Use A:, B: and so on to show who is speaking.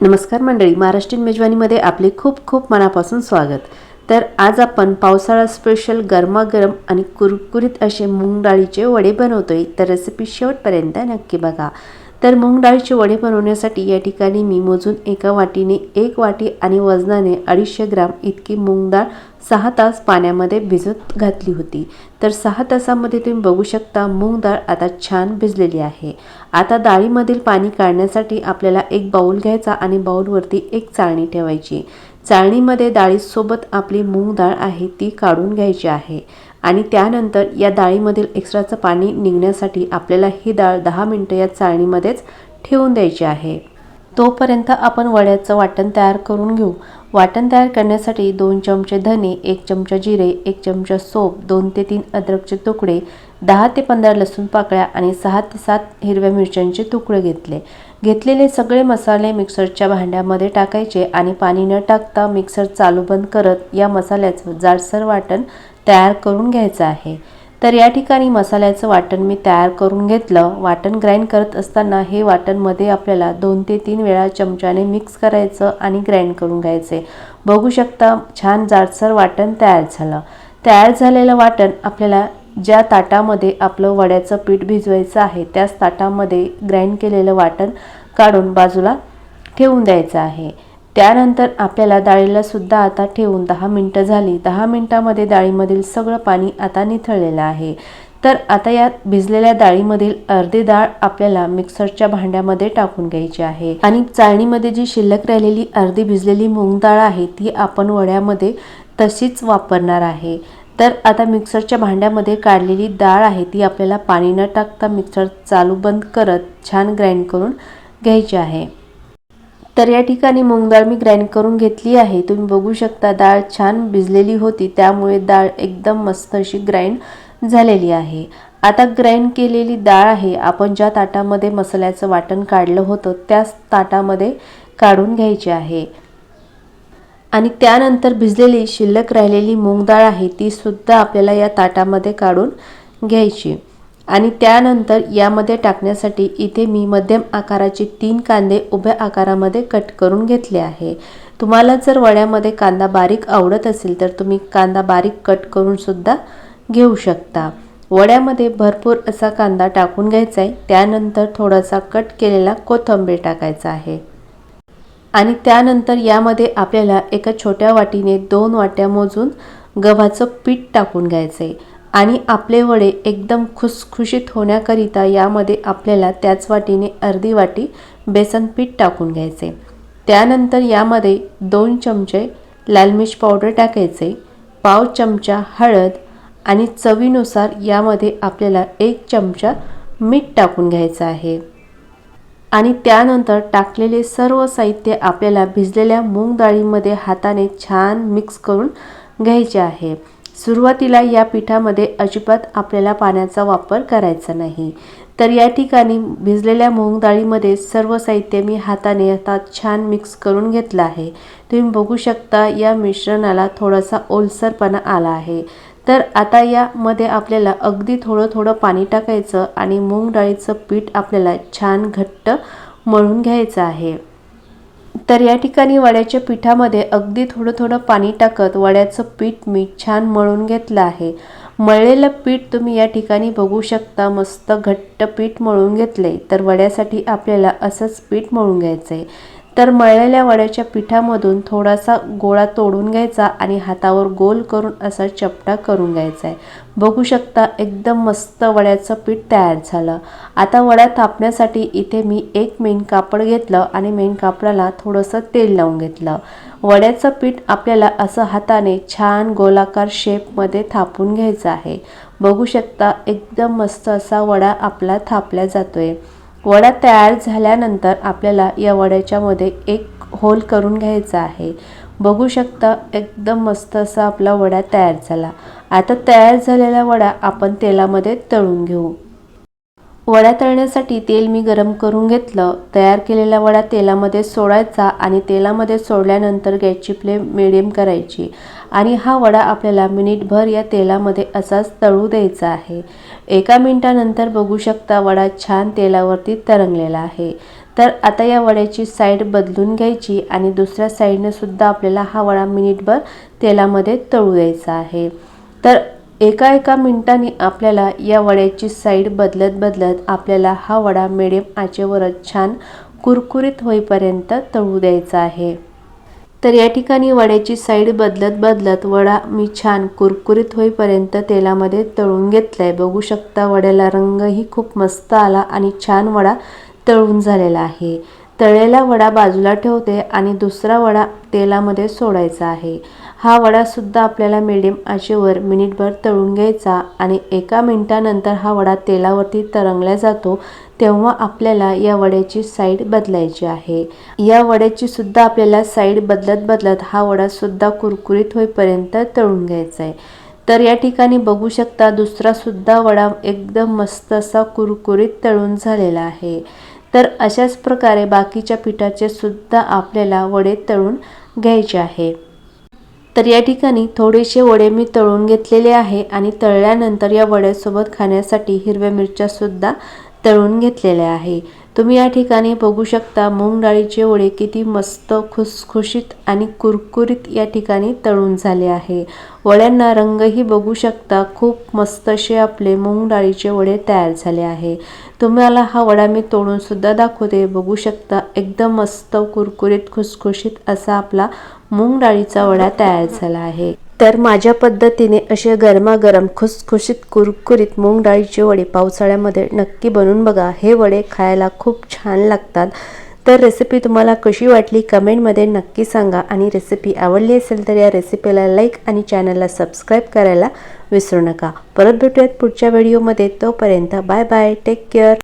A: नमस्कार मंडळी महाराष्ट्रीयन मेजवानीमध्ये आपले खूप खूप मनापासून स्वागत. तर आज आपण पावसाळा स्पेशल गरमागरम आणि कुरकुरीत असे मूग डाळीचे वडे बनवतोय. तर रेसिपी शेवटपर्यंत नक्की बघा. तर मूग डाळीचे वडे बनवण्यासाठी या ठिकाणी मी मोजून एका वाटीने एक वाटी आणि वजनाने अडीचशे ग्राम इतकी मूग डाळ सहा तास पाण्यामध्ये भिजत घातली होती. तर सहा तासामध्ये तुम्ही बघू शकता मूग डाळ आता छान भिजलेली आहे. आता डाळीमधील पाणी काढण्यासाठी आपल्याला एक बाऊल घ्यायचा आणि बाऊलवरती एक चाळणी ठेवायची. चाळणीमध्ये डाळीसोबत आपली मूग डाळ आहे ती काढून घ्यायची आहे. आणि त्यानंतर या डाळीमधील एक्स्ट्राचं पाणी निघण्यासाठी आपल्याला ही डाळ दहा मिनटं या चाळणीमध्येच ठेवून द्यायची आहे. तोपर्यंत आपण वड्याचं वाटण तयार करून घेऊ. वाटण तयार करण्यासाठी दोन चमचे धने एक चमचा जिरे एक चमचा सोप दोन ते तीन अद्रकचे तुकडे दहा ते पंधरा लसूण पाकळ्या आणि सहा ते सात हिरव्या मिरच्यांचे तुकडे घेतले. घेतलेले सगळे मसाले मिक्सरच्या भांड्यामध्ये टाकायचे आणि पाणी न टाकता मिक्सर चालू बंद करत या मसाल्याचं जाडसर वाटण तयार करून घ्यायचं आहे. तर या ठिकाणी मसाल्याचं वाटण मी तयार करून घेतलं. वाटण ग्राइंड करत असताना हे वाटणमध्ये आपल्याला दोन ते तीन वेळा चमच्याने मिक्स करायचं आणि ग्राइंड करून घ्यायचे. बघू शकता छान जाडसर वाटण तयार झालं. तयार झालेलं वाटण आपल्याला ज्या ताटामध्ये आपलं वड्याचं पीठ भिजवायचं आहे त्याच ताटामध्ये ग्राइंड केलेलं वाटण काढून बाजूला ठेवून द्यायचं आहे. त्यानंतर आपल्याला डाळीला सुद्धा आता ठेवून दहा मिनटं झाली. दहा मिनटामध्ये डाळीमधील सगळं पाणी आता निथळलेलं आहे. तर आता या भिजलेल्या डाळीमधील अर्धी डाळ आपल्याला मिक्सरच्या भांड्यामध्ये टाकून घ्यायची आहे. आणि चाळणीमध्ये जी शिल्लक राहिलेली अर्धी भिजलेली मूग डाळ आहे ती आपण वड्यामध्ये तशीच वापरणार आहे. तर आता मिक्सरच्या भांड्यामध्ये काढलेली डाळ आहे ती आपल्याला पाणी न टाकता मिक्सर चालू बंद करत छान ग्राइंड करून घ्यायची आहे. तर या ठिकाणी मूगडाळ मी ग्राइंड करून घेतली आहे. तुम्ही बघू शकता डाळ छान भिजलेली होती त्यामुळे डाळ एकदम मस्त अशी ग्राइंड झालेली आहे. आता ग्राइंड केलेली डाळ आहे आपण ज्या ताटामध्ये मसाल्याचं वाटण काढलं होतं त्याच ताटामध्ये काढून घ्यायची आहे. आणि त्यानंतर भिजलेली शिल्लक राहिलेली मूग डाळ आहे ती सुद्धा आपल्याला या ताटामध्ये काढून घ्यायची. आणि त्यानंतर यामध्ये टाकण्यासाठी इथे मी मध्यम आकाराचे तीन कांदे उभ्या आकारामध्ये कट करून घेतले आहे. तुम्हाला जर वड्यामध्ये कांदा बारीक आवडत असेल तर तुम्ही कांदा बारीक कट करून सुद्धा घेऊ शकता. वड्यामध्ये भरपूर असा कांदा टाकून घ्यायचा आहे. त्यानंतर थोडासा कट केलेला कोथिंबीर टाकायचा आहे. आणि त्यानंतर यामध्ये आपल्याला एका छोट्या वाटीने दोन वाट्या मोजून गव्हाचं पीठ टाकून घ्यायचं आहे आणि आपले वडे एकदम खुसखुशीत होण्याकरिता यामध्ये आपल्याला त्याच वाटीने अर्धी वाटी बेसन पीठ टाकून घ्यायचे. त्यानंतर यामध्ये दोन चमचे लाल मिर्च पावडर टाकायचे पाव चमचा हळद आणि चवीनुसार यामध्ये आपल्याला एक चमचा मीठ टाकून घ्यायचं आहे. आणि त्यानंतर टाकलेले सर्व साहित्य आपल्याला भिजलेल्या मूग डाळीमध्ये हाताने छान मिक्स करून घ्यायचे आहे. सुरुवातीला या पिठामध्ये अजिबात आपल्याला पाण्याचा वापर करायचा नाही. तर या ठिकाणी भिजलेल्या मूग डाळीमध्ये सर्व साहित्य मी हाताने आता छान मिक्स करून घेतलं आहे. तुम्ही बघू शकता या मिश्रणाला थोडासा ओलसरपणा आला आहे. तर आता यामध्ये आपल्याला अगदी थोडं थोडं पाणी टाकायचं आणि मूग डाळीचं पीठ आपल्याला छान घट्ट मळून घ्यायचं आहे. तर या ठिकाणी वड्याच्या पिठामध्ये अगदी थोडं थोडं पाणी टाकत वड्याचं पीठ मी छान मळून घेतलं आहे. मळलेलं पीठ तुम्ही या ठिकाणी बघू शकता मस्त घट्ट पीठ मळून घेतले तर वड्यासाठी आपल्याला असंच पीठ मळून घ्यायचं आहे तर मळलेल्या वड्याच्या पिठामधून थोडासा गोळा तोडून घ्यायचा आणि हातावर गोल करून असा चपटा करून घ्यायचा आहे. बघू शकता एकदम मस्त वड्याचं पीठ तयार झालं. आता वड्या थापण्यासाठी इथे मी एक मेन कापड घेतलं आणि मेन कापडाला थोडंसं तेल लावून घेतलं. वड्याचं पीठ आपल्याला असं हाताने छान गोलाकार शेपमध्ये थापून घ्यायचं आहे. बघू शकता एकदम मस्त असा वडा आपला थापला जातोय. वडा तयार झाल्यानंतर आपल्याला या वड्याच्यामध्ये एक होल करून घ्यायचा आहे. बघू शकता एकदम मस्त असा आपला वडा तयार झाला. आता तयार झालेला वडा आपण तेलामध्ये तळून घेऊ. वड्या तळण्यासाठी तेल मी गरम करून घेतलं. तयार केलेला वडा तेलामध्ये सोडायचा आणि तेलामध्ये सोडल्यानंतर गॅसची फ्लेम मिडियम करायची आणि हा वडा आपल्याला मिनिटभर या तेलामध्ये असाच तळू द्यायचा आहे. एका मिनिटानंतर बघू शकता वडा छान तेलावरती तरंगलेला आहे. तर आता या वड्याची साईड बदलून घ्यायची आणि दुसऱ्या साईडने सुद्धा आपल्याला हा वडा मिनिटभर तेलामध्ये तळू द्यायचा आहे. तर एका एका मिनिटांनी आपल्याला या वड्याची साईड बदलत बदलत आपल्याला हा वडा मिडियम आचेवरच छान कुरकुरीत होईपर्यंत तळू द्यायचा आहे. तर या ठिकाणी वड्याची साईड बदलत बदलत वडा मी छान कुरकुरीत होईपर्यंत तेलामध्ये तळून घेतलाय. बघू शकता वड्याला रंगही खूप मस्त आला आणि छान वडा तळून झालेला आहे. तळलेला वडा बाजूला ठेवते आणि दुसरा वडा तेलामध्ये सोडायचा आहे. हा वडासुद्धा आपल्याला मिडियम आचेवर मिनिटभर तळून घ्यायचा आणि एका मिनिटानंतर हा वडा तेलावरती तरंगला जातो तेव्हा आपल्याला या वड्याची साईड बदलायची आहे. या वड्याची सुद्धा आपल्याला साईड बदलत बदलत हा वडासुद्धा कुरकुरीत होईपर्यंत तळून घ्यायचा आहे. तर या ठिकाणी बघू शकता दुसरा सुद्धा वडा एकदम मस्त असा कुरकुरीत तळून झालेला आहे. तर अशाच प्रकारे बाकीच्या पिठाचे सुद्धा आपल्याला वडे तळून घ्यायचे आहे. तर या ठिकाणी थोडेसे वडे मी तळून घेतलेले आहे आणि तळल्यानंतर या वड्यासोबत खाण्यासाठी हिरव्या मिरच्यासुद्धा तळून घेतलेल्या आहे. तुम्ही या ठिकाणी बघू शकता मूग डाळीचे वडे किती मस्त खुसखुशीत आणि कुरकुरीत या ठिकाणी तळून झाले आहे. वड्यांना रंगही बघू शकता खूप मस्त असे आपले मूग डाळीचे वडे तयार झाले आहे. तुम्हाला हा वडा मी तोडून सुद्धा दाखवते. बघू शकता एकदम मस्त कुरकुरीत खुसखुशीत असा आपला मूग डाळीचा वडा तयार झाला आहे. तर माझ्या पद्धतीने असे गरमागरम खुसखुशीत कुरकुरीत मूग डाळीचे वडे पावसाळ्यामध्ये नक्की बनवून बघा. हे वडे खायला खूप छान लागतात. तर रेसिपी तुम्हाला कशी वाटली कमेंटमध्ये नक्की सांगा. आणि रेसिपी आवडली असेल तर या रेसिपीला लाईक आणि चॅनलला सबस्क्राईब करायला विसरू नका. परत भेटूयात पुढच्या व्हिडिओमध्ये तोपर्यंत बाय बाय टेक केअर